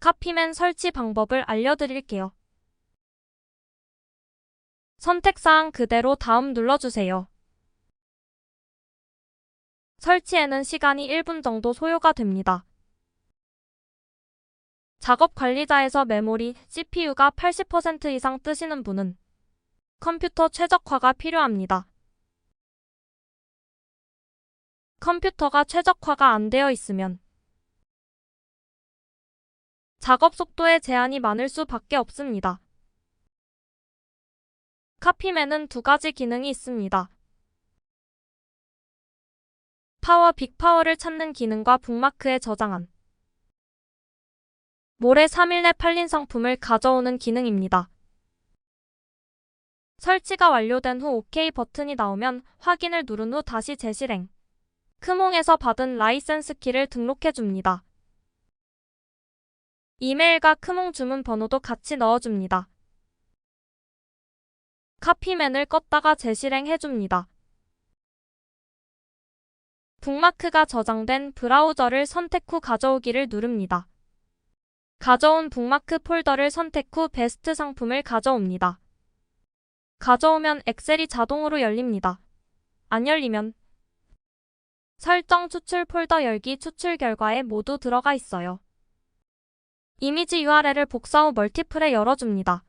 카피맨 설치 방법을 알려드릴게요. 선택사항 그대로 다음 눌러주세요. 설치에는 시간이 1분 정도 소요가 됩니다. 작업 관리자에서 메모리, CPU가 80% 이상 뜨시는 분은 컴퓨터 최적화가 필요합니다. 컴퓨터가 최적화가 안 되어 있으면 작업 속도에 제한이 많을 수밖에 없습니다. 카피맨은 두 가지 기능이 있습니다. 파워 빅파워를 찾는 기능과 북마크에 저장한 모레 3일 내 팔린 상품을 가져오는 기능입니다. 설치가 완료된 후 OK 버튼이 나오면 확인을 누른 후 다시 재실행. 크몽에서 받은 라이센스 키를 등록해 줍니다. 이메일과 크몽 주문 번호도 같이 넣어줍니다. 카피맨을 껐다가 재실행해 줍니다. 북마크가 저장된 브라우저를 선택 후 가져오기를 누릅니다. 가져온 북마크 폴더를 선택 후 베스트 상품을 가져옵니다. 가져오면 엑셀이 자동으로 열립니다. 안 열리면 설정 추출 폴더 열기 추출 결과에 모두 들어가 있어요. 이미지 URL을 복사 후 멀티플에 열어줍니다.